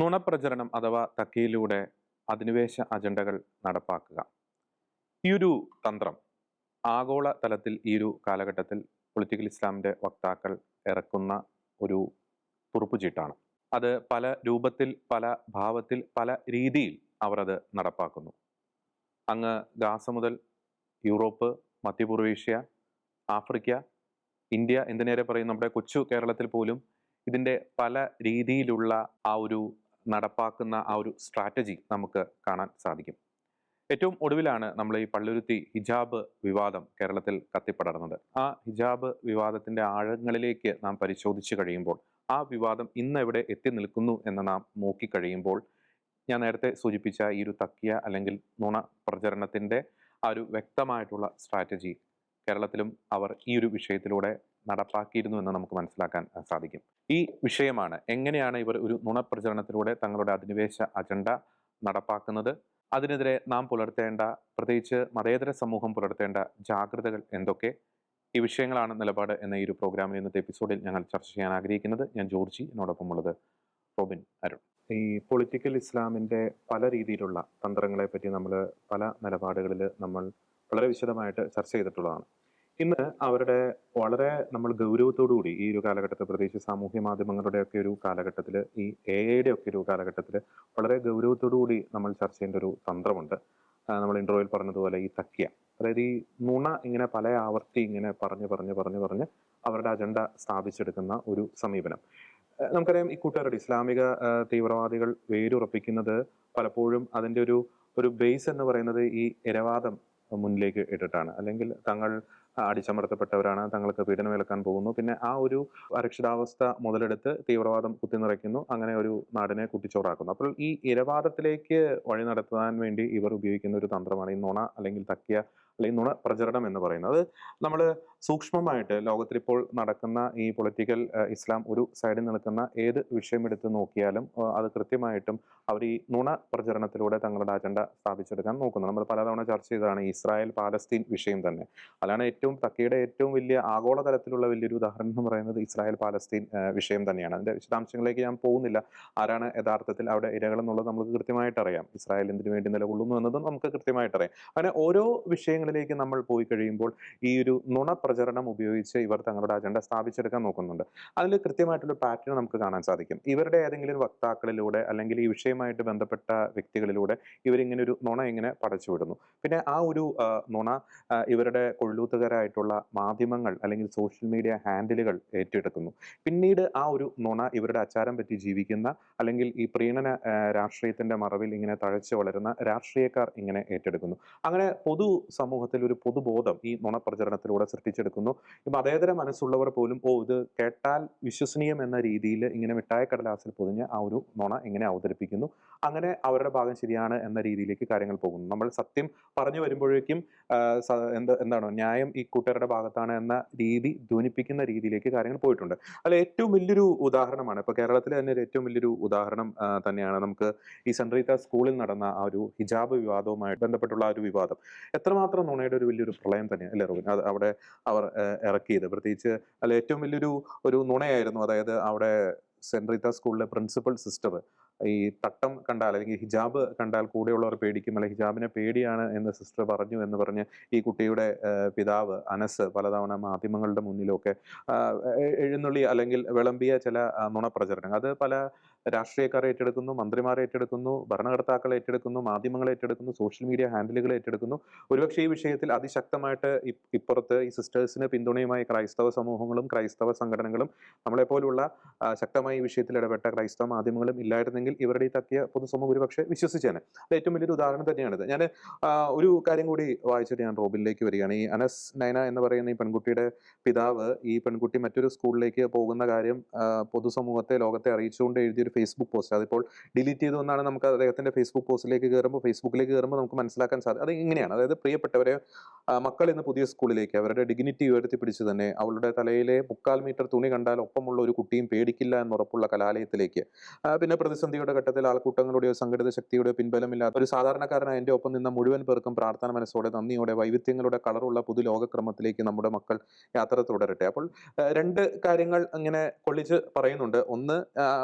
നുണപ്രചരണം അഥവാ തക്കിയിലൂടെ അധിനിവേശ അജണ്ടകൾ നടപ്പാക്കുക. ഈ ഒരു തന്ത്രം ആഗോള തലത്തിൽ ഈ ഒരു കാലഘട്ടത്തിൽ പൊളിറ്റിക്കൽ ഇസ്ലാമിന്റെ വക്താക്കൾ ഇറക്കുന്ന ഒരു തുറപ്പുചീട്ടാണ് അത് പല രൂപത്തിൽ പല ഭാവത്തിൽ പല രീതിയിൽ അവർ അത് നടപ്പാക്കുന്നു. അങ്ങ് ഗാസ മുതൽ യൂറോപ്പ് മധ്യപൂർവേഷ്യ ആഫ്രിക്ക ഇന്ത്യ എന്തിനേറെ പറയും? നമ്മുടെ കൊച്ചു കേരളത്തിൽ പോലും ഇതിന്റെ പല രീതിയിലുള്ള ആ ഒരു നടപ്പാക്കുന്ന ആ ഒരു സ്ട്രാറ്റജി നമുക്ക് കാണാൻ സാധിക്കും. ഏറ്റവും ഒടുവിലാണ് നമ്മൾ ഈ പള്ളുരുത്തി ഹിജാബ് വിവാദം കേരളത്തിൽ കത്തിപ്പടർന്നത്. ആ ഹിജാബ് വിവാദത്തിന്റെ ആഴങ്ങളിലേക്ക് നാം പരിശോധിച്ചു കഴിയുമ്പോൾ ആ വിവാദം ഇന്ന് എവിടെ എത്തി നിൽക്കുന്നു എന്ന് നാം നോക്കിക്കഴിയുമ്പോൾ ഞാൻ നേരത്തെ സൂചിപ്പിച്ച ഈ ഒരു തക്കിയ അല്ലെങ്കിൽ നുണ പ്രചരണത്തിന്റെ ആ ഒരു വ്യക്തമായിട്ടുള്ള സ്ട്രാറ്റജി കേരളത്തിലും അവർ ഈ ഒരു വിഷയത്തിലൂടെ നടപ്പാക്കിയിരുന്നു എന്ന് നമുക്ക് മനസ്സിലാക്കാൻ സാധിക്കും. ഈ വിഷയമാണ് എങ്ങനെയാണ് ഇവർ ഒരു നുണപ്രചരണത്തിലൂടെ തങ്ങളുടെ അധിനിവേശ അജണ്ട നടപ്പാക്കുന്നത്? അതിനെതിരെ നാം പുലർത്തേണ്ട പ്രത്യേകിച്ച് മതേതര സമൂഹം പുലർത്തേണ്ട ജാഗ്രതകൾ എന്തൊക്കെ? ഈ വിഷയങ്ങളാണ് നിലപാട് എന്ന ഈ ഒരു പ്രോഗ്രാമിൽ ഇന്നത്തെ എപ്പിസോഡിൽ ഞങ്ങൾ ചർച്ച ചെയ്യാൻ ആഗ്രഹിക്കുന്നത്. ഞാൻ ജോർജി എന്നോടൊപ്പം ഉള്ളത് റോബിൻ അരുൺ. ഈ പൊളിറ്റിക്കൽ ഇസ്ലാമിന്റെ പല രീതിയിലുള്ള തന്ത്രങ്ങളെ പറ്റി നമ്മൾ പല നിലപാടുകളിൽ നമ്മൾ വളരെ വിശദമായിട്ട് ചർച്ച ചെയ്തിട്ടുള്ളതാണ്. ഇന്ന് അവരുടെ വളരെ നമ്മൾ ഗൗരവത്തോടു കൂടി ഈ ഒരു കാലഘട്ടത്തിൽ പ്രത്യേകിച്ച് സാമൂഹ്യ മാധ്യമങ്ങളുടെ ഒക്കെ ഒരു കാലഘട്ടത്തിൽ ഈ എ ഐയുടെ ഒക്കെ ഒരു കാലഘട്ടത്തിൽ വളരെ ഗൗരവത്തോടു കൂടി നമ്മൾ ചർച്ച ചെയ്യേണ്ട ഒരു തന്ത്രമുണ്ട്. നമ്മൾ ഇൻട്രോയിൽ പറഞ്ഞതുപോലെ ഈ തക്കിയ. അതായത് ഈ നുണ ഇങ്ങനെ പല ആവർത്തി ഇങ്ങനെ പറഞ്ഞ് പറഞ്ഞ് പറഞ്ഞ് പറഞ്ഞ് അവരുടെ അജണ്ട സ്ഥാപിച്ചെടുക്കുന്ന ഒരു സമീപനം. നമുക്കറിയാം ഈ കൂട്ടുകാരുടെ ഇസ്ലാമിക തീവ്രവാദികൾ വേരുറപ്പിക്കുന്നത് പലപ്പോഴും അതിന്റെ ഒരു ഒരു ബേസ് എന്ന് പറയുന്നത് ഈ ഇരവാദം മുന്നിലേക്ക് ഇട്ടിട്ടാണ്. അല്ലെങ്കിൽ തങ്ങൾ അടിച്ചമർത്തപ്പെട്ടവരാണ് തങ്ങൾക്ക് പീഡനമേൽക്കാൻ പോകുന്നു. പിന്നെ ആ ഒരു അരക്ഷിതാവസ്ഥ മുതലെടുത്ത് തീവ്രവാദം കുത്തിനിറയ്ക്കുന്നു അങ്ങനെ ഒരു നാടിനെ കുട്ടിച്ചോറാക്കുന്നു. അപ്പോൾ ഈ ഇരവാദത്തിലേക്ക് വഴി നടത്താൻ വേണ്ടി ഇവർ ഉപയോഗിക്കുന്ന ഒരു തന്ത്രമാണ് ഈ നുണ അല്ലെങ്കിൽ തക്കിയ അല്ലെങ്കിൽ നുണ പ്രചരണം എന്ന് പറയുന്നത്. നമ്മൾ സൂക്ഷ്മമായിട്ട് ലോകത്തിൽ ഇപ്പോൾ നടക്കുന്ന ഈ പൊളിറ്റിക്കൽ ഇസ്ലാം ഒരു സൈഡിൽ നിൽക്കുന്ന ഏത് വിഷയം എടുത്ത് നോക്കിയാലും അത് കൃത്യമായിട്ടും അവർ ഈ നുണ പ്രചരണത്തിലൂടെ തങ്ങളുടെ അജണ്ട സ്ഥാപിച്ചെടുക്കാൻ നോക്കുന്നു. നമ്മൾ പലതവണ ചർച്ച ചെയ്തതാണ് ഇസ്രായേൽ പാലസ്തീൻ വിഷയം തന്നെ. അതാണ് ഏറ്റവും തക്കയുടെ ഏറ്റവും വലിയ ആഗോള തലത്തിലുള്ള വലിയൊരു ഉദാഹരണം എന്ന് പറയുന്നത് ഇസ്രായേൽ പാലസ്തീൻ വിഷയം തന്നെയാണ്. അതിന്റെ വിശദാംശങ്ങളിലേക്ക് ഞാൻ പോകുന്നില്ല. ആരാണ് യഥാർത്ഥത്തിൽ അവിടെ ഇരകൾ എന്നുള്ളത് നമുക്ക് കൃത്യമായിട്ട് അറിയാം. ഇസ്രായേൽ എന്തിനു വേണ്ടി നിലകൊള്ളുന്നു എന്നതും നമുക്ക് കൃത്യമായിട്ട് അറിയാം. അങ്ങനെ ഓരോ വിഷയങ്ങളിലേക്ക് നമ്മൾ പോയി കഴിയുമ്പോൾ ഈ ഒരു നുണ പ്രചരണം ഉപയോഗിച്ച് ഇവർ തങ്ങളുടെ അജണ്ട സ്ഥാപിച്ചെടുക്കാൻ നോക്കുന്നുണ്ട്. അതിൽ കൃത്യമായിട്ടുള്ള പാറ്റേൺ നമുക്ക് കാണാൻ സാധിക്കും. ഇവരുടെ ഏതെങ്കിലും വക്താക്കളിലൂടെ അല്ലെങ്കിൽ ഈ വിഷയമായിട്ട് ബന്ധപ്പെട്ട വ്യക്തികളിലൂടെ ഇവരിങ്ങനെ ഒരു നുണ ഇങ്ങനെ പടച്ചുവിടുന്നു. പിന്നെ ആ ഒരു നുണ ഇവരുടെ ഇവരുടെ കൊള്ളൂത്തുകാരായിട്ടുള്ള മാധ്യമങ്ങൾ അല്ലെങ്കിൽ സോഷ്യൽ മീഡിയ ഹാൻഡിലുകൾ ഏറ്റെടുക്കുന്നു. പിന്നീട് ആ ഒരു നുണ ഇവരുടെ അച്ചാരം പറ്റി ജീവിക്കുന്ന അല്ലെങ്കിൽ ഈ പ്രീണന രാഷ്ട്രീയത്തിന്റെ മറവിൽ ഇങ്ങനെ തഴച്ചു വളരുന്ന രാഷ്ട്രീയക്കാർ ഇങ്ങനെ ഏറ്റെടുക്കുന്നു. അങ്ങനെ പൊതു സമൂഹത്തിൽ ഒരു പൊതുബോധം ഈ നുണപ്രചരണത്തിലൂടെ സൃഷ്ടിച്ചെടുക്കുന്നു. ഈ അതേതര മനസ്സുള്ളവർ പോലും ഓ ഇത് കേട്ടാൽ വിശ്വസനീയം എന്ന രീതിയിൽ ഇങ്ങനെ മിഠായ കടലാസിൽ പൊതിഞ്ഞ് ആ ഒരു നുണ ഇങ്ങനെ അവതരിപ്പിക്കുന്നു. അങ്ങനെ അവരുടെ ഭാഗം ശരിയാണ് എന്ന രീതിയിലേക്ക് കാര്യങ്ങൾ പോകുന്നു. നമ്മൾ സത്യം പറഞ്ഞു വരുമ്പോഴേക്കും എന്താണ് ന്യായം ഈ കൂട്ടുകാരുടെ ഭാഗത്താണ് എന്ന രീതി ധ്വനിപ്പിക്കുന്ന രീതിയിലേക്ക് കാര്യങ്ങൾ പോയിട്ടുണ്ട്. അതിൽ ഏറ്റവും വലിയൊരു ഉദാഹരണമാണ് ഇപ്പൊ കേരളത്തിലെ തന്നെ ഒരു ഏറ്റവും വലിയൊരു ഉദാഹരണം തന്നെയാണ് നമുക്ക് ഈ സെൻട്രീത്ത സ്കൂളിൽ നടന്ന ആ ഒരു ഹിജാബ് വിവാദവുമായി ബന്ധപ്പെട്ടുള്ള ആ ഒരു വിവാദം. എത്രമാത്രം നുണയുടെ ഒരു വലിയൊരു പ്രളയം തന്നെയാണ് അല്ലേ റോബിൻ? അത് അവിടെ അവർ ഇറക്കിയത്. പ്രത്യേകിച്ച് അതിൽ ഏറ്റവും വലിയൊരു ഒരു നുണയായിരുന്നു അതായത് അവിടെ സെൻട്രീത്ത സ്കൂളിലെ പ്രിൻസിപ്പൽ സിസ്റ്റർ ഈ തട്ടം കണ്ടാൽ അല്ലെങ്കിൽ ഹിജാബ് കണ്ടാൽ കൂടെയുള്ളവർ പേടിക്കും അല്ലെങ്കിൽ ഹിജാബിനെ പേടിയാണ് എന്ന് സിസ്റ്റർ പറഞ്ഞു എന്ന് പറഞ്ഞ് ഈ കുട്ടിയുടെ പിതാവ് അനസ് പലതവണ മാധ്യമങ്ങളുടെ മുന്നിലൊക്കെ എഴുന്നള്ളി അല്ലെങ്കിൽ വിളമ്പിയ ചില നുണപ്രചരണങ്ങൾ. അത് പല രാഷ്ട്രീയക്കാരെ ഏറ്റെടുക്കുന്നു മന്ത്രിമാരെ ഏറ്റെടുക്കുന്നു ഭരണകർത്താക്കൾ ഏറ്റെടുക്കുന്നു മാധ്യമങ്ങൾ ഏറ്റെടുക്കുന്നു സോഷ്യൽ മീഡിയ ഹാൻഡിലുകൾ ഏറ്റെടുക്കുന്നു. ഒരുപക്ഷെ ഈ വിഷയത്തിൽ അതിശക്തമായിട്ട് ഇപ്പുറത്ത് ഈ സിസ്റ്റേഴ്സിന് പിന്തുണയുമായി ക്രൈസ്തവ സമൂഹങ്ങളും ക്രൈസ്തവ സംഘടനകളും നമ്മളെപ്പോലുള്ള പോലുള്ള ശക്തമായി ഈ വിഷയത്തിൽ ഇടപെട്ട ക്രൈസ്തവ മാധ്യമങ്ങളും ഇല്ലായിരുന്നെങ്കിൽ ഇവരുടെ ഈ തക്കിയ പൊതുസമൂഹം ഒരുപക്ഷെ വിശ്വസിച്ചേനെ. അത് ഏറ്റവും വലിയൊരു ഉദാഹരണം തന്നെയാണിത്. ഞാൻ ഒരു കാര്യം കൂടി വായിച്ചിട്ട് ഞാൻ റോബിനിലേക്ക് വരികയാണ്. ഈ അനസ് നൈന എന്ന് പറയുന്ന ഈ പെൺകുട്ടിയുടെ പിതാവ് ഈ പെൺകുട്ടി മറ്റൊരു സ്കൂളിലേക്ക് പോകുന്ന കാര്യം പൊതുസമൂഹത്തെ ലോകത്തെ അറിയിച്ചുകൊണ്ട് എഴുതിയൊരു ഫേസ്ബുക്ക് പോസ്റ്റ് അതിപ്പോൾ ഡിലീറ്റ് ചെയ്തു എന്നാണ് നമുക്ക് അദ്ദേഹത്തിന്റെ ഫേസ്ബുക്ക് പോസ്റ്റിലേക്ക് കയറുമ്പോൾ ഫേസ്ബുക്കിലേക്ക് കയറുമ്പോൾ നമുക്ക് മനസ്സിലാക്കാൻ സാധിക്കും അത് ഇങ്ങനെയാണ്. അതായത് പ്രിയപ്പെട്ടവരെ മക്കൾ ഇന്ന് പുതിയ സ്കൂളിലേക്ക് അവരുടെ ഡിഗ്നിറ്റി ഉയർത്തിപ്പിടിച്ച് തന്നെ അവളുടെ തലയിലെ മുക്കാൽ മീറ്റർ തുണി കണ്ടാൽ ഒപ്പമുള്ള ഒരു കുട്ടിയും പേടിക്കില്ല എന്നുറപ്പുള്ള കലാലയത്തിലേക്ക്. പിന്നെ പ്രതിസന്ധിയുടെ ഘട്ടത്തിൽ ആൾക്കൂട്ടങ്ങളുടെയോ സംഘടിത ശക്തിയുടെയോ പിൻബലമില്ലാത്ത ഒരു സാധാരണക്കാരനായ എന്റെ ഒപ്പം നിന്ന മുഴുവൻ പേർക്കും പ്രാർത്ഥന മനസ്സോടെ നന്ദിയോടെ വൈവിധ്യങ്ങളുടെ കളറുള്ള പുതു ലോകക്രമത്തിലേക്ക് നമ്മുടെ മക്കൾ യാത്ര തുടരട്ടെ. അപ്പോൾ രണ്ട് കാര്യങ്ങൾ ഇങ്ങനെ കൊള്ളിച്ച് പറയുന്നുണ്ട്. ഒന്ന്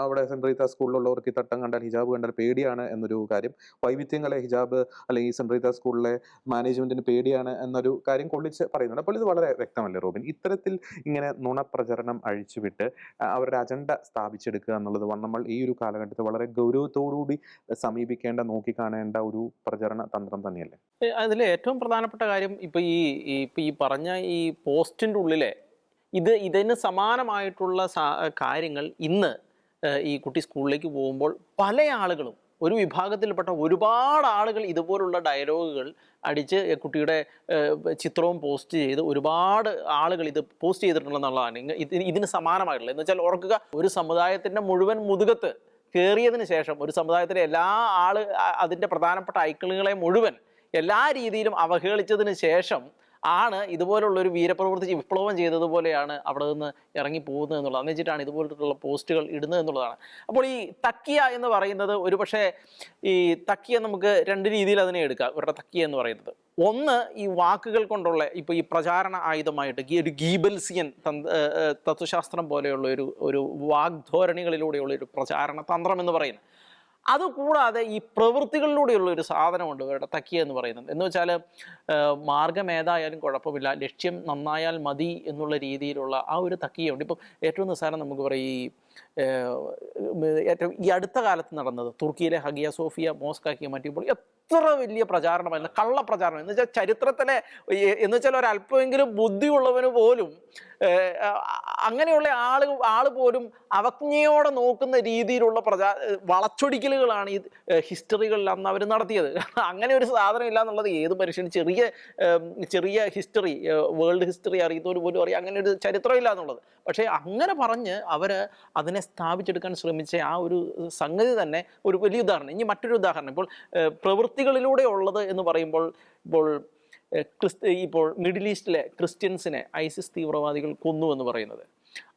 അവിടെ സെൻട്രീത്ത റീത്ത സ്കൂളിലുള്ളവർക്ക് ഈ തട്ടം കണ്ടാൽ ഹിജാബ് കണ്ടാൽ പേടിയാണ് എന്നൊരു കാര്യം. വൈവിധ്യങ്ങളെ ഹിജാബ് അല്ലെങ്കിൽ റീത്ത സ്കൂളിലെ മാനേജ്മെന്റിന് പേടിയാണ് എന്നൊരു കാര്യം കൊള്ളിച്ച് പറയുന്നുണ്ട്. അപ്പോൾ ഇത് വളരെ വ്യക്തമല്ലേ റോബിൻ? ഇത്തരത്തിൽ ഇങ്ങനെ നുണപ്രചരണം അഴിച്ചുവിട്ട് അവരുടെ അജണ്ട സ്ഥാപിച്ചെടുക്കുക എന്നുള്ളത് നമ്മൾ ഈ ഒരു കാലഘട്ടത്തിൽ വളരെ ഗൗരവത്തോടുകൂടി സമീപിക്കേണ്ട നോക്കിക്കാണേണ്ട ഒരു പ്രചരണ തന്ത്രം തന്നെയല്ലേ? അതിൽ ഏറ്റവും പ്രധാനപ്പെട്ട കാര്യം ഇപ്പൊ ഈ ഇപ്പൊ ഈ പറഞ്ഞ ഈ പോസ്റ്റിന്റെ ഉള്ളിലെ ഇത് ഇതിന് സമാനമായിട്ടുള്ള കാര്യങ്ങൾ ഇന്ന് ഈ കുട്ടി സ്കൂളിലേക്ക് പോകുമ്പോൾ പല ആളുകളും ഒരു വിഭാഗത്തിൽപ്പെട്ട ഒരുപാട് ആളുകൾ ഇതുപോലുള്ള ഡയലോഗുകൾ അടിച്ച് കുട്ടിയുടെ ചിത്രവും പോസ്റ്റ് ചെയ്ത് ഒരുപാട് ആളുകൾ ഇത് പോസ്റ്റ് ചെയ്തിട്ടുണ്ടെന്നുള്ളതാണ്. ഇതിന് സമാനമായിട്ടുള്ളത്. എന്ന് വെച്ചാൽ ഓർക്കുക ഒരു സമുദായത്തിന്റെ മുഴുവൻ മുതുകത്ത് കയറിയതിന് ശേഷം ഒരു സമുദായത്തിലെ എല്ലാ ആൾ അതിന്റെ പ്രധാനപ്പെട്ട ഐക്കളുകളെ മുഴുവൻ എല്ലാ രീതിയിലും അവഹേളിച്ചതിന് ശേഷം ആണ് ഇതുപോലുള്ള ഒരു വീരപ്രവൃത്തി വിപ്ലവം ചെയ്തതുപോലെയാണ് അവിടെ നിന്ന് ഇറങ്ങി പോകുന്നത് എന്നുള്ളത്. എന്ന് വെച്ചിട്ടാണ് ഇതുപോലുള്ള പോസ്റ്റുകൾ ഇടുന്നത് എന്നുള്ളതാണ്. അപ്പോൾ ഈ തക്കിയ എന്ന് പറയുന്നത് ഒരു ഈ തക്കിയ നമുക്ക് രണ്ട് രീതിയിൽ അതിനെ എടുക്കാം. ഇവരുടെ തക്കിയ എന്ന് പറയുന്നത്. ഒന്ന് ഈ വാക്കുകൾ കൊണ്ടുള്ള ഇപ്പോൾ ഈ പ്രചാരണ ആയുധമായിട്ട് ഈ ഒരു ഗീബൽസിയൻ തത്വശാസ്ത്രം പോലെയുള്ള ഒരു ഒരു വാഗ്ധോരണികളിലൂടെയുള്ള ഒരു പ്രചാരണ തന്ത്രം എന്ന് പറയുന്നത്. അതുകൂടാതെ ഈ പ്രവൃത്തികളിലൂടെയുള്ള ഒരു സാധനമുണ്ട് ഇവരുടെ തക്കിയ എന്ന് പറയുന്നത്. എന്ന് വെച്ചാൽ മാർഗം ഏതായാലും കുഴപ്പമില്ല. ലക്ഷ്യം നന്നായാൽ മതി എന്നുള്ള രീതിയിലുള്ള ആ ഒരു തക്കിയുണ്ട് ഇപ്പം ഏറ്റവും നിസ്സാരം നമുക്ക് പറയും ഈ ഏറ്റവും ഈ അടുത്ത കാലത്ത് നടന്നത് തുർക്കിയിലെ ഹഗിയ സോഫിയ മോസ്കാക്കിയ മാറ്റിയപ്പോൾ എത്ര വലിയ പ്രചാരണമായിരുന്നു കള്ളപ്രചാരണം. എന്ന് വെച്ചാൽ ചരിത്രത്തിലെ എന്ന് വെച്ചാൽ ഒരല്പമെങ്കിലും ബുദ്ധിയുള്ളവന് പോലും അങ്ങനെയുള്ള ആൾ ആൾ പോലും അവജ്ഞയോടെ നോക്കുന്ന രീതിയിലുള്ള പ്രചാ വളച്ചൊടിക്കലുകളാണ് ഈ ഹിസ്റ്ററികളിൽ അന്ന് അവർ നടത്തിയത്. അങ്ങനെ ഒരു സാധനം ഇല്ല എന്നുള്ളത് ഏത് മനുഷ്യന് ചെറിയ ചെറിയ ഹിസ്റ്ററി വേൾഡ് ഹിസ്റ്ററി അറിയുന്നവർ പോലും അറിയാം. അങ്ങനെ ഒരു ചരിത്രം ഇല്ല എന്നുള്ളത്. പക്ഷേ അങ്ങനെ പറഞ്ഞ് അവർ അതിനെ സ്ഥാപിച്ചെടുക്കാൻ ശ്രമിച്ച ആ ഒരു സംഗതി തന്നെ ഒരു വലിയ ഉദാഹരണം. ഇനി മറ്റൊരു ഉദാഹരണം. ഇപ്പോൾ പ്രവൃത്തികളിലൂടെ ഉള്ളത് എന്ന് പറയുമ്പോൾ ഇപ്പോൾ ക്രിസ്ത്യ ക്രിസ്ത ഇപ്പോൾ മിഡിൽ ഈസ്റ്റിലെ ക്രിസ്ത്യൻസിനെ ഐസിസ് തീവ്രവാദികൾ കൊന്നു എന്ന് പറയുന്നത്.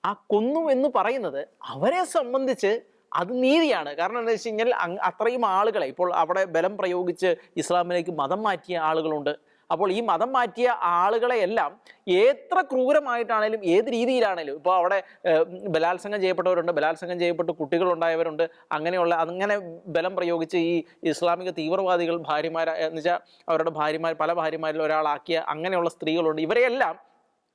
ആ കൊന്നു എന്ന് പറയുന്നത് അവരെ സംബന്ധിച്ച് അത് നീതിയാണ്. കാരണം എന്താ വെച്ച് കഴിഞ്ഞാൽ അത്രയും ആളുകളെ ഇപ്പോൾ അവിടെ ബലം പ്രയോഗിച്ച് ഇസ്ലാമിലേക്ക് മതം മാറ്റിയ ആളുകളുണ്ട്. അപ്പോൾ ഈ മതം മാറ്റിയ ആളുകളെയെല്ലാം എത്ര ക്രൂരമായിട്ടാണേലും ഏത് രീതിയിലാണേലും ഇപ്പോൾ അവിടെ ബലാത്സംഗം ചെയ്യപ്പെട്ടവരുണ്ട് ബലാത്സംഗം ചെയ്യപ്പെട്ട് കുട്ടികളുണ്ടായവരുണ്ട് അങ്ങനെയുള്ള അങ്ങനെ ബലം പ്രയോഗിച്ച് ഈ ഇസ്ലാമിക തീവ്രവാദികൾ ഭാര്യമാര എന്ന് വെച്ചാൽ അവരുടെ ഭാര്യമാർ പല ഭാര്യമാരിൽ ഒരാളാക്കിയ അങ്ങനെയുള്ള സ്ത്രീകളുണ്ട്. ഇവരെയെല്ലാം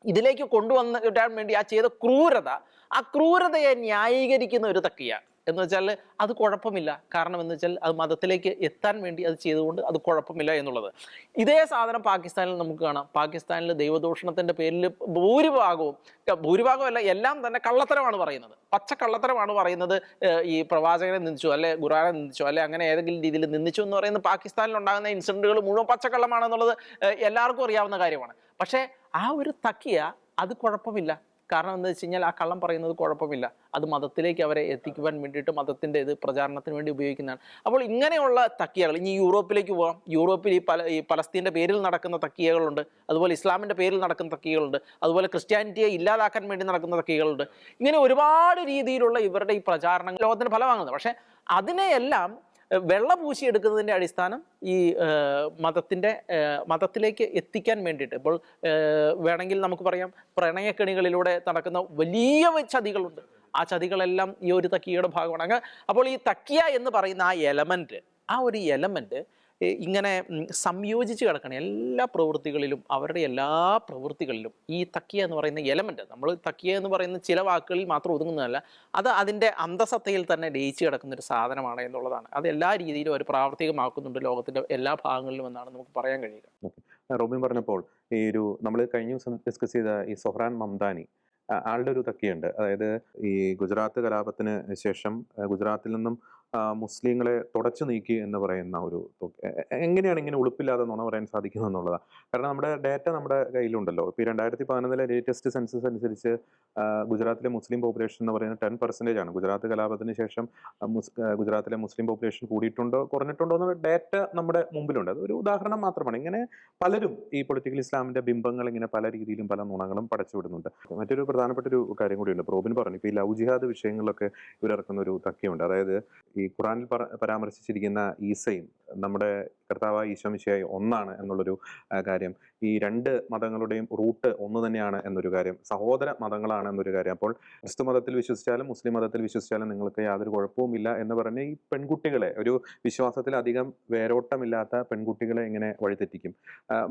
ഇതിലേക്ക് കൊണ്ടുവന്ന് ഇടാൻ വേണ്ടി ആ ചെയ്ത ക്രൂരത ആ ക്രൂരതയെ ന്യായീകരിക്കുന്ന ഒരു തക്കിയ. എന്ന് വെച്ചാൽ അത് കുഴപ്പമില്ല. കാരണം എന്ന് വെച്ചാൽ അത് മതത്തിലേക്ക് എത്താൻ വേണ്ടി അത് ചെയ്തുകൊണ്ട് അത് കുഴപ്പമില്ല എന്നുള്ളത്. ഇതേ സാധനം പാകിസ്ഥാനിൽ നമുക്ക് കാണാം. പാകിസ്ഥാനിൽ ദൈവദൂഷണത്തിന്റെ പേരിൽ ഭൂരിഭാഗവും ഭൂരിഭാഗമല്ല എല്ലാം തന്നെ കള്ളത്തരമാണ് പറയുന്നത്. പച്ച കള്ളത്തരമാണ് പറയുന്നത് ഈ പ്രവാചകനെ നിന്ദിച്ചു അല്ലെ ഖുറാനെ നിന്ദിച്ചു അല്ലെ അങ്ങനെ ഏതെങ്കിലും രീതിയിൽ നിന്ദിച്ചു എന്ന് പറയുന്നത് പാകിസ്ഥാനിൽ ഉണ്ടാകുന്ന ഇൻസിഡന്റുകൾ മുഴുവൻ പച്ചക്കള്ളമാണെന്നുള്ളത് എല്ലാവർക്കും അറിയാവുന്ന കാര്യമാണ്. പക്ഷേ ആ ഒരു തക്കിയ അത് കുഴപ്പമില്ല. കാരണം എന്താ വെച്ച് കഴിഞ്ഞാൽ ആ കള്ളം പറയുന്നത് കുഴപ്പമില്ല. അത് മതത്തിലേക്ക് അവരെ എത്തിക്കുവാൻ വേണ്ടിയിട്ട് മതത്തിന്റെ ഇത് പ്രചാരണത്തിന് വേണ്ടി ഉപയോഗിക്കുന്നതാണ്. അപ്പോൾ ഇങ്ങനെയുള്ള തക്കിയകൾ ഇനി യൂറോപ്പിലേക്ക് പോകാം യൂറോപ്പിൽ ഈ പല ഈ പലസ്തീന്റെ പേരിൽ നടക്കുന്ന തക്കിയകളുണ്ട്. അതുപോലെ ഇസ്ലാമിന്റെ പേരിൽ നടക്കുന്ന തക്കിയകളുണ്ട്. അതുപോലെ ക്രിസ്ത്യാനിറ്റിയെ ഇല്ലാതാക്കാൻ വേണ്ടി നടക്കുന്ന തക്കിയകളുണ്ട്. ഇങ്ങനെ ഒരുപാട് രീതിയിലുള്ള ഇവരുടെ ഈ പ്രചാരണങ്ങൾ ലോകത്തിന് ഫലമാകുന്നത് പക്ഷേ അതിനെയെല്ലാം വെള്ള പൂശിയെടുക്കുന്നതിന്റെ അടിസ്ഥാനം ഈ മതത്തിന്റെ മതത്തിലേക്ക് എത്തിക്കാൻ വേണ്ടിയിട്ട്. ഇപ്പോൾ വേണമെങ്കിൽ നമുക്ക് പറയാം പ്രണയക്കെണികളിലൂടെ നടക്കുന്ന വലിയ ചതികളുണ്ട്. ആ ചതികളെല്ലാം ഈ ഒരു തക്കിയയുടെ ഭാഗമാണ്. അങ്ങ് അപ്പോൾ ഈ തക്കിയ എന്ന് പറയുന്ന ആ എലമെന്റ് ആ ഒരു എലമെന്റ് ഇങ്ങനെ സംയോജിച്ച് കിടക്കണം എല്ലാ പ്രവൃത്തികളിലും അവരുടെ എല്ലാ പ്രവൃത്തികളിലും ഈ തക്കിയ എന്ന് പറയുന്ന എലമെന്റ് നമ്മൾ തക്കിയ എന്ന് പറയുന്ന ചില വാക്കുകളിൽ മാത്രം ഒതുങ്ങുന്നതല്ല അത് അതിന്റെ അന്തസത്തയിൽ തന്നെ ലയിച്ച് കിടക്കുന്ന ഒരു സാധനമാണ് എന്നുള്ളതാണ്. അത് എല്ലാ രീതിയിലും അവർ പ്രാവർത്തികമാക്കുന്നുണ്ട് ലോകത്തിന്റെ എല്ലാ ഭാഗങ്ങളിലും എന്നാണ് നമുക്ക് പറയാൻ കഴിയുക. റോബിൻ പറഞ്ഞപ്പോൾ ഈ ഒരു നമ്മൾ കഴിഞ്ഞ ദിവസം ഡിസ്കസ് ചെയ്ത ഈ സൊഹ്റാൻ മംദാനി ആളുടെ ഒരു തക്കിയുണ്ട്. അതായത് ഈ ഗുജറാത്ത് കലാപത്തിന് ശേഷം ഗുജറാത്തിൽ നിന്നും മുസ്ലിങ്ങളെ തുടച്ചു നീക്കി എന്ന് പറയുന്ന ഒരു എങ്ങനെയാണ് ഇങ്ങനെ ഉളുപ്പില്ലാതെ നുണ പറയാൻ സാധിക്കുന്നത് എന്നുള്ളതാണ് കാരണം നമ്മുടെ ഡാറ്റ നമ്മുടെ കയ്യിലുണ്ടല്ലോ. ഇപ്പോൾ ഈ രണ്ടായിരത്തി പതിനൊന്നിലെ ലേറ്റസ്റ്റ് സെൻസസ് അനുസരിച്ച് ഗുജറാത്തിലെ മുസ്ലിം പോപ്പുലേഷൻ എന്ന് പറയുന്നത് ടെൻ പെർസെന്റേജ് ആണ്. ഗുജറാത്ത് കലാപത്തിന് ശേഷം ഗുജറാത്തിലെ മുസ്ലിം പോപ്പുലേഷൻ കൂടിയിട്ടുണ്ടോ കുറഞ്ഞിട്ടുണ്ടോ എന്ന ഡാറ്റ നമ്മുടെ മുമ്പിലുണ്ട്. അതൊരു ഉദാഹരണം മാത്രമാണ്. ഇങ്ങനെ പലരും ഈ പൊളിറ്റിക്കൽ ഇസ്ലാമിന്റെ ബിംബങ്ങൾ ഇങ്ങനെ പല രീതിയിലും പല നുണകളും പടച്ചുവിടുന്നുണ്ട് മറ്റൊരു പ്രധാനപ്പെട്ട ഒരു കാര്യം കൂടിയുണ്ട്. പ്രോബിൻ പറഞ്ഞു ഇപ്പോൾ ഈ ലവ് ജിഹാദ് വിഷയങ്ങളിലൊക്കെ ഇവരിറക്കുന്ന ഒരു തക്കിയുണ്ട്. അതായത് ഈ ഖുറാനിൽ പരാമർശിച്ചിരിക്കുന്ന ഈസയും നമ്മുടെ കർത്താവ് ഈശോമിശയായി ഒന്നാണ് എന്നുള്ളൊരു കാര്യം. ഈ രണ്ട് മതങ്ങളുടെയും റൂട്ട് ഒന്ന് തന്നെയാണ് എന്നൊരു കാര്യം. സഹോദര മതങ്ങളാണ് എന്നൊരു കാര്യം. അപ്പോൾ ക്രിസ്തു മതത്തിൽ വിശ്വസിച്ചാലും മുസ്ലിം മതത്തിൽ വിശ്വസിച്ചാലും നിങ്ങൾക്ക് യാതൊരു കുഴപ്പവുമില്ല എന്ന് പറഞ്ഞ് ഈ പെൺകുട്ടികളെ ഒരു വിശ്വാസത്തിൽ അധികം വേരോട്ടമില്ലാത്ത പെൺകുട്ടികളെ ഇങ്ങനെ വഴിതെറ്റിക്കും.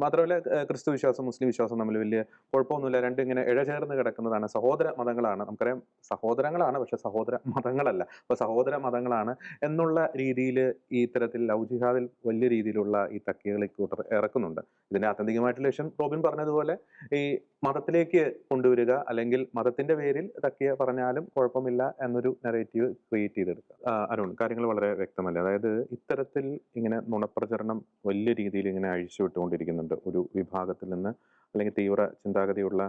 മാത്രമല്ല ക്രിസ്തു വിശ്വാസം മുസ്ലിം വിശ്വാസം തമ്മിൽ വലിയ കുഴപ്പമൊന്നുമില്ല. രണ്ടും ഇങ്ങനെ ഇഴചേർന്ന് കിടക്കുന്നതാണ്. സഹോദര മതങ്ങളാണ്. നമുക്കറിയാം സഹോദരങ്ങളാണ് പക്ഷെ സഹോദര മതങ്ങളല്ല. അപ്പോൾ സഹോദര മതങ്ങളാണ് എന്നുള്ള രീതിയിൽ ഈ ഇത്തരത്തിൽ ലൗജിഹാദിൽ ജിഹാദിൽ വലിയ രീതിയിലുള്ള ഈ തക്കികൾ കൂട്ടർ ഇറക്കുന്നുണ്ട്. ഇതിന്റെ ആത്യന്തികമായിട്ടുള്ള ലക്ഷ്യം റോബിൻ പറഞ്ഞതുപോലെ ഈ മതത്തിലേക്ക് കൊണ്ടുവരിക അല്ലെങ്കിൽ മതത്തിന്റെ പേരിൽ തക്കിയ പറഞ്ഞാലും കുഴപ്പമില്ല എന്നൊരു നെറേറ്റീവ് ക്രിയേറ്റ് ചെയ്തെടുക്കുക. അരുൺ കാര്യങ്ങൾ വളരെ വ്യക്തമല്ലേ? അതായത് ഇത്തരത്തിൽ ഇങ്ങനെ നുണപ്രചരണം വലിയ രീതിയിൽ ഇങ്ങനെ അഴിച്ചുവിട്ടുകൊണ്ടിരിക്കുന്നുണ്ട് ഒരു വിഭാഗത്തിൽ നിന്ന് അല്ലെങ്കിൽ തീവ്ര ചിന്താഗതിയുള്ള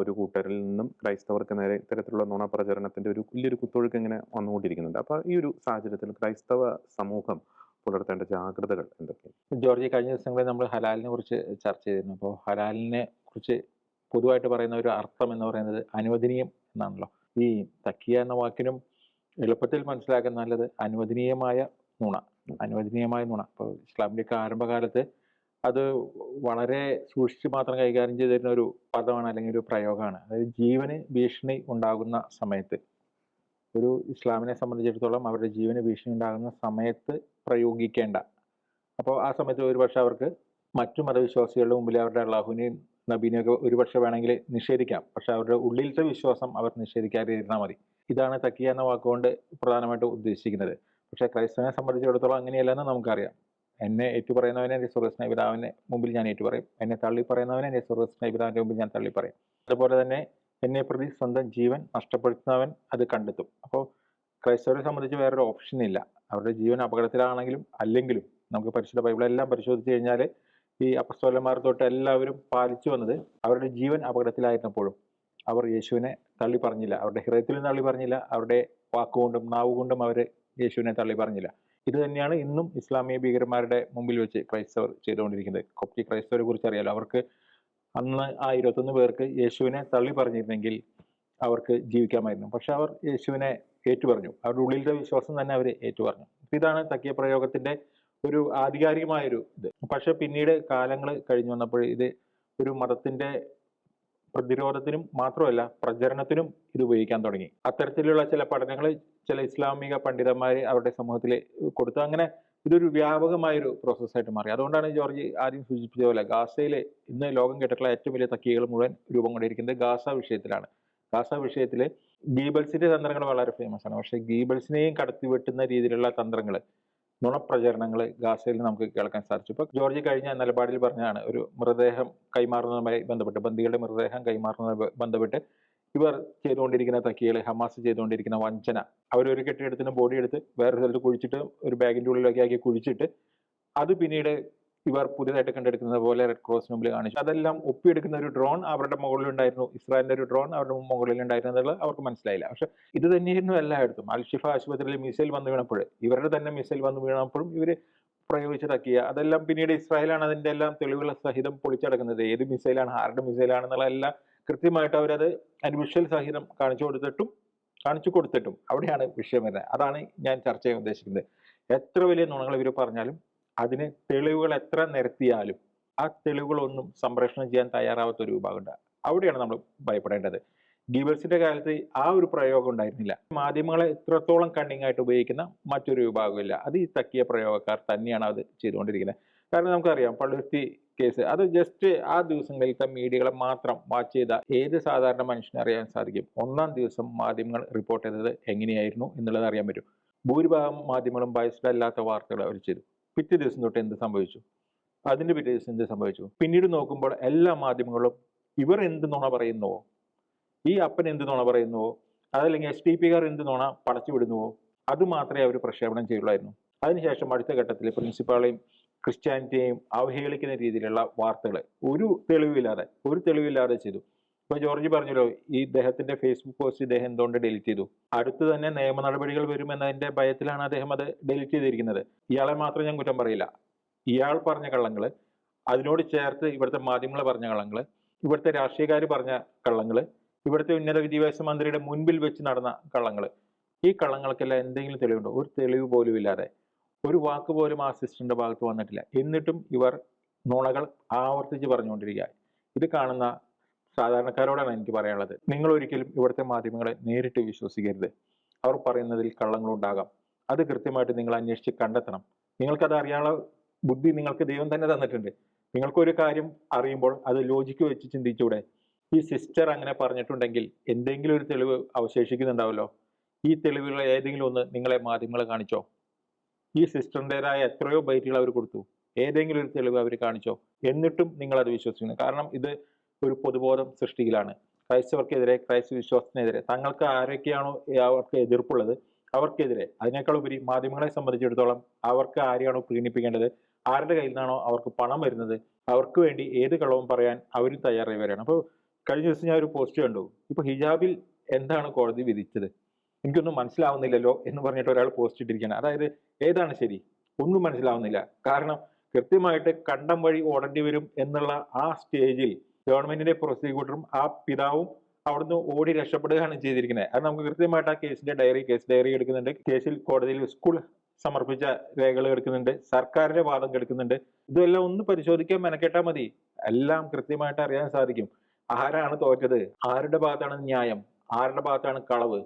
ഒരു കൂട്ടരിൽ നിന്നും ക്രൈസ്തവർക്ക് നേരെ ഇത്തരത്തിലുള്ള നുണപ്രചരണത്തിന്റെ ഒരു വലിയൊരു കുത്തൊഴുക്ക് ഇങ്ങനെ വന്നുകൊണ്ടിരിക്കുന്നുണ്ട്. അപ്പൊ ഈ ഒരു സാഹചര്യത്തിൽ ക്രൈസ്തവ സമൂഹം പുലർത്തേണ്ട ജാഗ്രതകൾ എന്തൊക്കെയാണ്? ജോർജ് കഴിഞ്ഞ ദിവസങ്ങളിൽ നമ്മൾ ഹലാലിനെ കുറിച്ച് ചർച്ച ചെയ്തിരുന്നു. അപ്പോൾ ഹലാലിനെ കുറിച്ച് പൊതുവായിട്ട് പറയുന്ന ഒരു അർത്ഥം എന്ന് പറയുന്നത് അനുവദനീയം എന്നാണല്ലോ. ഈ തക്കിയ എന്ന വാക്കിനും എളുപ്പത്തിൽ മനസ്സിലാക്കാൻ നല്ലത് അനുവദനീയമായ നുണ. അനുവദനീയമായ നുണ. ഇപ്പോൾ ഇസ്ലാമിന്റെയൊക്കെ ആരംഭകാലത്ത് അത് വളരെ സൂക്ഷിച്ച് മാത്രം കൈകാര്യം ചെയ്തിരുന്ന ഒരു പദമാണ് അല്ലെങ്കിൽ ഒരു പ്രയോഗമാണ്. അതായത് ജീവന് ഭീഷണി ഉണ്ടാകുന്ന സമയത്ത് ഒരു ഇസ്ലാമിനെ സംബന്ധിച്ചിടത്തോളം അവരുടെ ജീവന് ഭീഷണി ഉണ്ടാകുന്ന സമയത്ത് പ്രയോഗിക്കേണ്ട. അപ്പോൾ ആ സമയത്ത് ഒരുപക്ഷെ അവർക്ക് മറ്റു മതവിശ്വാസികളുടെ മുമ്പിൽ അവരുടെ അള്ളാഹുവിനെയും നബീനെയും ഒക്കെ ഒരുപക്ഷെ വേണമെങ്കിൽ നിഷേധിക്കാം. പക്ഷെ അവരുടെ ഉള്ളിലത്തെ വിശ്വാസം അവർ നിഷേധിക്കാതിരുന്നാൽ മതി. ഇതാണ് തക്കിയ എന്ന വാക്കുകൊണ്ട് പ്രധാനമായിട്ടും ഉദ്ദേശിക്കുന്നത്. പക്ഷേ ക്രൈസ്തവനെ സംബന്ധിച്ചിടത്തോളം അങ്ങനെയല്ലെന്ന് നമുക്കറിയാം. എന്നെ ഏറ്റുപറയുന്നവനെ എന്റെ സ്വർഗസ്നേഹ പിതാവിന്റെ മുമ്പിൽ ഞാൻ ഏറ്റുപറയും. എന്നെ തള്ളി പറയുന്നവനെ എന്റെ സ്വർഗസ്നേഹ പിതാവിന്റെ മുമ്പിൽ ഞാൻ തള്ളി പറയും അതുപോലെ തന്നെ എന്നെ പ്രതി സ്വന്തം ജീവൻ നഷ്ടപ്പെടുത്തുന്നവൻ അത് കണ്ടെത്തും. അപ്പോൾ ക്രൈസ്തവരെ സംബന്ധിച്ച് വേറൊരു ഓപ്ഷൻ ഇല്ല. അവരുടെ ജീവൻ അപകടത്തിലാണെങ്കിലും അല്ലെങ്കിലും നമുക്ക് പരിശുദ്ധ ബൈബിളെല്ലാം പരിശോധിച്ച് കഴിഞ്ഞാൽ ഈ അപ്പസ്തോലന്മാർ തൊട്ട് എല്ലാവരും പാലിച്ചു വന്നത് അവരുടെ ജീവൻ അപകടത്തിലായിരുന്നപ്പോഴും. അവർ യേശുവിനെ തള്ളി പറഞ്ഞില്ല. അവരുടെ ഹൃദയത്തിലും തള്ളി പറഞ്ഞില്ല. അവരുടെ വാക്കുകൊണ്ടും നാവുകൊണ്ടും അവർ യേശുവിനെ തള്ളി പറഞ്ഞില്ല. ഇത് തന്നെയാണ് ഇന്നും ഇസ്ലാമിക ഭീകരന്മാരുടെ മുമ്പിൽ വെച്ച് ക്രൈസ്തവർ ചെയ്തുകൊണ്ടിരിക്കുന്നത്. കൊപ്റ്റി ക്രൈസ്തവരെ കുറിച്ച് അറിയാലോ. അവർക്ക് അന്ന് ആ ഇരുപത്തൊന്ന് പേർക്ക് യേശുവിനെ തള്ളി പറഞ്ഞിരുന്നെങ്കിൽ അവർക്ക് ജീവിക്കാമായിരുന്നു. പക്ഷെ അവർ യേശുവിനെ ഏറ്റുപറഞ്ഞു. അവരുടെ ഉള്ളിലത്തെ വിശ്വാസം തന്നെ അവർ ഏറ്റുപറഞ്ഞു. ഇതാണ് തക്കിയ പ്രയോഗത്തിന്റെ ഒരു ആധികാരികമായൊരു ഇത്. പക്ഷെ പിന്നീട് കാലങ്ങൾ കഴിഞ്ഞു വന്നപ്പോൾ ഇത് ഒരു മതത്തിന്റെ പ്രതിരോധത്തിനും മാത്രമല്ല പ്രചരണത്തിനും ഇത് ഉപയോഗിക്കാൻ തുടങ്ങി. അത്തരത്തിലുള്ള ചില പഠനങ്ങൾ ചില ഇസ്ലാമിക പണ്ഡിതന്മാർ അവരുടെ സമൂഹത്തിൽ കൊടുത്തു. അങ്ങനെ ഇതൊരു വ്യാപകമായൊരു പ്രോസസ്സായിട്ട് മാറി. അതുകൊണ്ടാണ് ജോർജ് ആദ്യം സൂചിപ്പിച്ച പോലെ ഗാസയിലെ ഇന്ന് ലോകം കേട്ടിട്ടുള്ള ഏറ്റവും വലിയ തക്കികൾ മുഴുവൻ രൂപം കൊണ്ടിരിക്കുന്നത് ഗാസ വിഷയത്തിലാണ്. ഗാസ വിഷയത്തിൽ ഗീബൽസിന്റെ തന്ത്രങ്ങൾ വളരെ ഫേമസ് ആണ്. പക്ഷേ ഗീബൽസിനെയും കടത്തിവെട്ടുന്ന രീതിയിലുള്ള തന്ത്രങ്ങൾ നുണപ്രചരണങ്ങൾ ഗാസയിൽ നമുക്ക് കേൾക്കാൻ സാധിച്ചു. ഇപ്പൊ ജോർജ് കഴിഞ്ഞ നിലപാടിൽ പറഞ്ഞതാണ് ഒരു മൃതദേഹം കൈമാറുന്നതുമായി ബന്ധപ്പെട്ട് ബന്ദികളുടെ മൃതദേഹം കൈമാറുന്നതുമായി ബന്ധപ്പെട്ട് ഇവർ ചെയ്തുകൊണ്ടിരിക്കുന്ന തക്കിയൽ ഹമാസ് ചെയ്തുകൊണ്ടിരിക്കുന്ന വഞ്ചന അവർ ഒരു കെട്ടിടത്തിന് ബോഡി എടുത്ത് വേറെ സ്ഥലത്ത് കുഴിച്ചിട്ട് ഒരു ബാഗിന്റെ ഉള്ളിലൊക്കെ ആക്കി കുഴിച്ചിട്ട് അത് പിന്നീട് ഇവർ പുതിയതായിട്ട് കണ്ടെടുക്കുന്നത് പോലെ റെഡ് ക്രോസ് മുമ്പിൽ കാണിച്ചു. അതെല്ലാം ഒപ്പിയെടുക്കുന്ന ഒരു ഡ്രോൺ അവരുടെ മുകളിൽ ഉണ്ടായിരുന്നു ഇസ്രായേലിന്റെ ഒരു ഡ്രോൺ അവരുടെ മുകളിൽ ഉണ്ടായിരുന്നത് അവർക്ക് മനസ്സിലായില്ല. പക്ഷെ ഇത് തന്നെയായിരുന്നു എല്ലായിടത്തും. അൽഷിഫ ആശുപത്രിയിൽ മിസൈൽ വന്നു വീണപ്പോൾ ഇവരുടെ തന്നെ മിസൈൽ വന്നു വീണപ്പോഴും ഇവർ പ്രയോഗിച്ച് തക്കിയ. അതെല്ലാം പിന്നീട് ഇസ്രായേലാണ് അതിന്റെ എല്ലാം തെളിവുകൾ സഹിതം പൊളിച്ചടക്കുന്നത്. ഏത് മിസൈലാണ് ആരുടെ മിസൈലാണെന്നുള്ള എല്ലാം കൃത്യമായിട്ട് അവരത് അതിന് വിഷ്വൽ സഹിതം കാണിച്ചു കൊടുത്തിട്ടും കാണിച്ചു കൊടുത്തിട്ടും അവിടെയാണ് വിഷയം വരുന്നത്. അതാണ് ഞാൻ ചർച്ച ചെയ്യാൻ ഉദ്ദേശിക്കുന്നത്. എത്ര വലിയ നുണങ്ങൾ ഇവർ പറഞ്ഞാലും അതിന് തെളിവുകൾ എത്ര നിരത്തിയാലും ആ തെളിവുകളൊന്നും സംപ്രേഷണം ചെയ്യാൻ തയ്യാറാവാത്ത ഒരു വിഭാഗമുണ്ട്. അവിടെയാണ് നമ്മൾ ഭയപ്പെടേണ്ടത്. ഗീബൽസിന്റെ കാലത്ത് ആ ഒരു പ്രയോഗം ഉണ്ടായിരുന്നില്ല. മാധ്യമങ്ങളെ ഇത്രത്തോളം കണ്ണിങ് ആയിട്ട് ഉപയോഗിക്കുന്ന മറ്റൊരു വിഭാഗമില്ല. അത് ഈ തക്കിയ പ്രയോഗക്കാർ തന്നെയാണ് അത് ചെയ്തുകൊണ്ടിരിക്കുന്നത്. കാരണം നമുക്കറിയാം പള്ളുരുത്തി കേസ്. അത് ജസ്റ്റ് ആ ദിവസങ്ങളിലത്തെ മീഡിയകളെ മാത്രം വാച്ച് ചെയ്ത ഏത് സാധാരണ മനുഷ്യനെ അറിയാൻ സാധിക്കും? ഒന്നാം ദിവസം മാധ്യമങ്ങൾ റിപ്പോർട്ട് ചെയ്തത് എങ്ങനെയായിരുന്നു എന്നുള്ളത് അറിയാൻ പറ്റും. ഭൂരിഭാഗം മാധ്യമങ്ങളും ബയസ്ഡ് അല്ലാത്ത വാർത്തകൾ അവർ ചെയ്തു. പിറ്റേ ദിവസം തൊട്ട് എന്ത് സംഭവിച്ചു? അതിന്റെ പിറ്റേ ദിവസം എന്ത് സംഭവിച്ചു? പിന്നീട് നോക്കുമ്പോൾ എല്ലാ മാധ്യമങ്ങളും ഇവർ എന്ത് നുണ പറയുന്നുവോ? ഈ അപ്പൻ എന്ത് നുണ പറയുന്നുവോ? അതല്ലെങ്കിൽ എസ് ടി പിക്കാർ എന്ത് നുണ പടച്ചു വിടുന്നുവോ? അത് മാത്രമേ അവർ പ്രക്ഷേപണം ചെയ്യുള്ളായിരുന്നു. അതിനുശേഷം അടുത്ത ഘട്ടത്തിൽ പ്രിൻസിപ്പാളെയും ക്രിസ്ത്യാനിറ്റിയെയും അവഹേളിക്കുന്ന രീതിയിലുള്ള വാർത്തകൾ ഒരു തെളിവില്ലാതെ ഒരു തെളിവില്ലാതെ ചെയ്തു. ഇപ്പൊ ജോർജ് പറഞ്ഞല്ലോ ഈ ഇദ്ദേഹത്തിന്റെ ഫേസ്ബുക്ക് പോസ്റ്റ് ഇദ്ദേഹം എന്തുകൊണ്ട് ഡിലീറ്റ് ചെയ്തു? അടുത്ത് തന്നെ നിയമ നടപടികൾ വരുമെന്നതിന്റെ ഭയത്തിലാണ് അദ്ദേഹം അത് ഡിലീറ്റ് ചെയ്തിരിക്കുന്നത്. ഇയാളെ മാത്രം ഞാൻ കുറ്റം പറയില്ല. ഇയാൾ പറഞ്ഞ കള്ളങ്ങൾ അതിനോട് ചേർത്ത് ഇവിടുത്തെ മാധ്യമങ്ങൾ പറഞ്ഞ കള്ളങ്ങൾ ഇവിടുത്തെ രാഷ്ട്രീയക്കാർ പറഞ്ഞ കള്ളങ്ങൾ ഇവിടുത്തെ ഉന്നത വിദ്യാഭ്യാസ മന്ത്രിയുടെ മുൻപിൽ വെച്ച് നടന്ന കള്ളങ്ങൾ ഈ കള്ളങ്ങൾക്കെല്ലാം എന്തെങ്കിലും തെളിവുണ്ടോ? ഒരു തെളിവ് പോലും ഇല്ലാതെ ഒരു വാക്ക് പോലും ആ സിസ്റ്ററിന്റെ ഭാഗത്ത് വന്നിട്ടില്ല. എന്നിട്ടും ഇവർ നുണകൾ ആവർത്തിച്ച് പറഞ്ഞുകൊണ്ടിരിക്കുക ഇത് കാണുന്ന സാധാരണക്കാരോടാണ് എനിക്ക് പറയാനുള്ളത്. നിങ്ങൾ ഒരിക്കലും ഇവിടുത്തെ മാധ്യമങ്ങളെ നേരിട്ട് വിശ്വസിക്കരുത്. അവർ പറയുന്നതിൽ കള്ളങ്ങളുണ്ടാകാം. അത് കൃത്യമായിട്ട് നിങ്ങൾ അന്വേഷിച്ച് കണ്ടെത്തണം. നിങ്ങൾക്കത് അറിയാനുള്ള ബുദ്ധി നിങ്ങൾക്ക് ദൈവം തന്നെ തന്നിട്ടുണ്ട്. നിങ്ങൾക്കൊരു കാര്യം അറിയുമ്പോൾ അത് ലോജിക്ക് വെച്ച് ചിന്തിച്ചൂടെ. ഈ സിസ്റ്റർ അങ്ങനെ പറഞ്ഞിട്ടുണ്ടെങ്കിൽ എന്തെങ്കിലും ഒരു തെളിവ് അവശേഷിക്കുന്നുണ്ടാവല്ലോ. ഈ തെളിവുകൾ ഏതെങ്കിലും ഒന്ന് നിങ്ങളെ മാധ്യമങ്ങൾ കാണിച്ചോ? ഈ സിസ്റ്ററിന്റെതായ എത്രയോ ബൈറ്റുകൾ അവർ കൊടുത്തു. ഏതെങ്കിലും ഒരു തെളിവ് അവർ കാണിച്ചോ. എന്നിട്ടും നിങ്ങൾ അത് വിശ്വസിക്കുന്നു. കാരണം ഇത് ഒരു പൊതുബോധം സൃഷ്ടിക്കലാണ്. ക്രൈസ്തവർക്കെതിരെ ക്രൈസ്തവ വിശ്വാസത്തിനെതിരെ തങ്ങൾക്ക് ആരൊക്കെയാണോ അവർക്ക് എതിർപ്പുള്ളത് അവർക്കെതിരെ അതിനേക്കാൾ ഉപരി മാധ്യമങ്ങളെ സംബന്ധിച്ചിടത്തോളം അവർക്ക് ആരെയാണോ പ്രീണിപ്പിക്കേണ്ടത് ആരുടെ കയ്യിൽ നിന്നാണോ അവർക്ക് പണം വരുന്നത് അവർക്ക് വേണ്ടി ഏത് കളവും പറയാൻ അവരും തയ്യാറായി വരികയാണ് അപ്പോൾ കഴിഞ്ഞ ദിവസം ഞാൻ ഒരു പോസ്റ്റ് കണ്ടു. ഇപ്പൊ ഹിജാബിൽ എന്താണ് കോടതി വിധിച്ചത്? എനിക്കൊന്നും മനസ്സിലാവുന്നില്ലല്ലോ എന്ന് പറഞ്ഞിട്ട് ഒരാൾ പോസ്റ്റ് ഇട്ടിരിക്കുകയാണ്. അതായത് ഏതാണ് ശരി? ഒന്നും മനസ്സിലാവുന്നില്ല. കാരണം കൃത്യമായിട്ട് കണ്ടം വഴി ഓടേണ്ടി വരും എന്നുള്ള ആ സ്റ്റേജിൽ ഗവൺമെന്റിന്റെ പ്രോസിക്യൂട്ടറും ആ പിതാവും അവിടുന്ന് ഓടി രക്ഷപ്പെടുകയാണ് ചെയ്തിരിക്കുന്നത്. അത് നമുക്ക് കൃത്യമായിട്ട് ആ കേസിന്റെ ഡയറി കേസ് ഡയറി എടുക്കുന്നുണ്ട്. കേസിൽ കോടതിയിൽ സ്കൂൾ സമർപ്പിച്ച രേഖകൾ എടുക്കുന്നുണ്ട്. സർക്കാരിന്റെ വാദം എടുക്കുന്നുണ്ട് ഇതെല്ലാം ഒന്ന് പരിശോധിക്കാൻ മെനക്കെട്ടാൽ മതി. എല്ലാം കൃത്യമായിട്ട് അറിയാൻ സാധിക്കും. ആരാണ് തോറ്റത്? ആരുടെ ഭാഗത്താണ് ന്യായം? ആരുടെ ഭാഗത്താണ് കളവ്?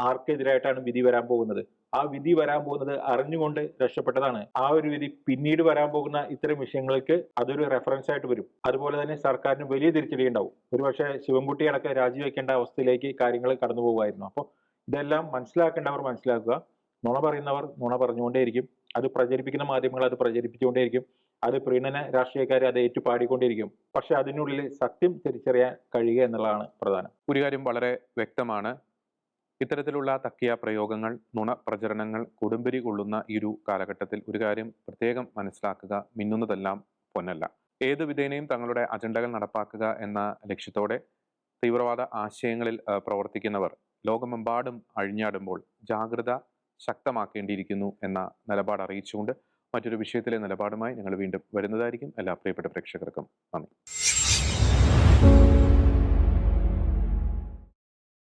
ആർക്കെതിരായിട്ടാണ് വിധി വരാൻ പോകുന്നത്. ആ വിധി വരാൻ പോകുന്നത് അറിഞ്ഞുകൊണ്ട് രക്ഷപ്പെട്ടതാണ്. ആ ഒരു വിധി പിന്നീട് വരാൻ പോകുന്ന ഇത്തരം വിഷയങ്ങൾക്ക് അതൊരു റെഫറൻസ് ആയിട്ട് വരും. അതുപോലെ തന്നെ സർക്കാരിന് വലിയ തിരിച്ചടി ഉണ്ടാവും. ഒരുപക്ഷെ ശിവൻകുട്ടി അടക്കം രാജിവെക്കേണ്ട അവസ്ഥയിലേക്ക് കാര്യങ്ങൾ കടന്നു പോകുമായിരുന്നു. അപ്പോൾ ഇതെല്ലാം മനസ്സിലാക്കേണ്ടവർ മനസ്സിലാക്കുക. നുണ പറയുന്നവർ നുണ പറഞ്ഞുകൊണ്ടേയിരിക്കും. അത് പ്രചരിപ്പിക്കുന്ന മാധ്യമങ്ങൾ അത് പ്രചരിപ്പിച്ചുകൊണ്ടേയിരിക്കും. അത് പ്രീണന രാഷ്ട്രീയക്കാർ അത് ഏറ്റുപാടിക്കൊണ്ടിരിക്കും പക്ഷെ അതിനുള്ളിൽ സത്യം തിരിച്ചറിയാൻ കഴിയുക എന്നുള്ളതാണ് പ്രധാനം. ഒരു കാര്യം വളരെ വ്യക്തമാണ്. ഇത്തരത്തിലുള്ള തക്കിയ പ്രയോഗങ്ങൾ നുണ പ്രചരണങ്ങൾ കൊടുമ്പിരി കൊള്ളുന്ന ഈ ഒരു കാലഘട്ടത്തിൽ ഒരു കാര്യം പ്രത്യേകം മനസ്സിലാക്കുക മിന്നുന്നതെല്ലാം പൊന്നല്ല. ഏത് വിധേനയും തങ്ങളുടെ അജണ്ടകൾ നടപ്പാക്കുക എന്ന ലക്ഷ്യത്തോടെ തീവ്രവാദ ആശയങ്ങളിൽ പ്രവർത്തിക്കുന്നവർ ലോകമെമ്പാടും അഴിഞ്ഞാടുമ്പോൾ ജാഗ്രത ശക്തമാക്കേണ്ടിയിരിക്കുന്നു എന്ന നിലപാട് അറിയിച്ചുകൊണ്ട് മറ്റൊരു വിഷയത്തിലെ നിലപാടുമായി ഞങ്ങൾ വീണ്ടും വരുന്നതായിരിക്കും. എല്ലാ പ്രിയപ്പെട്ട പ്രേക്ഷകർക്കും നന്ദി.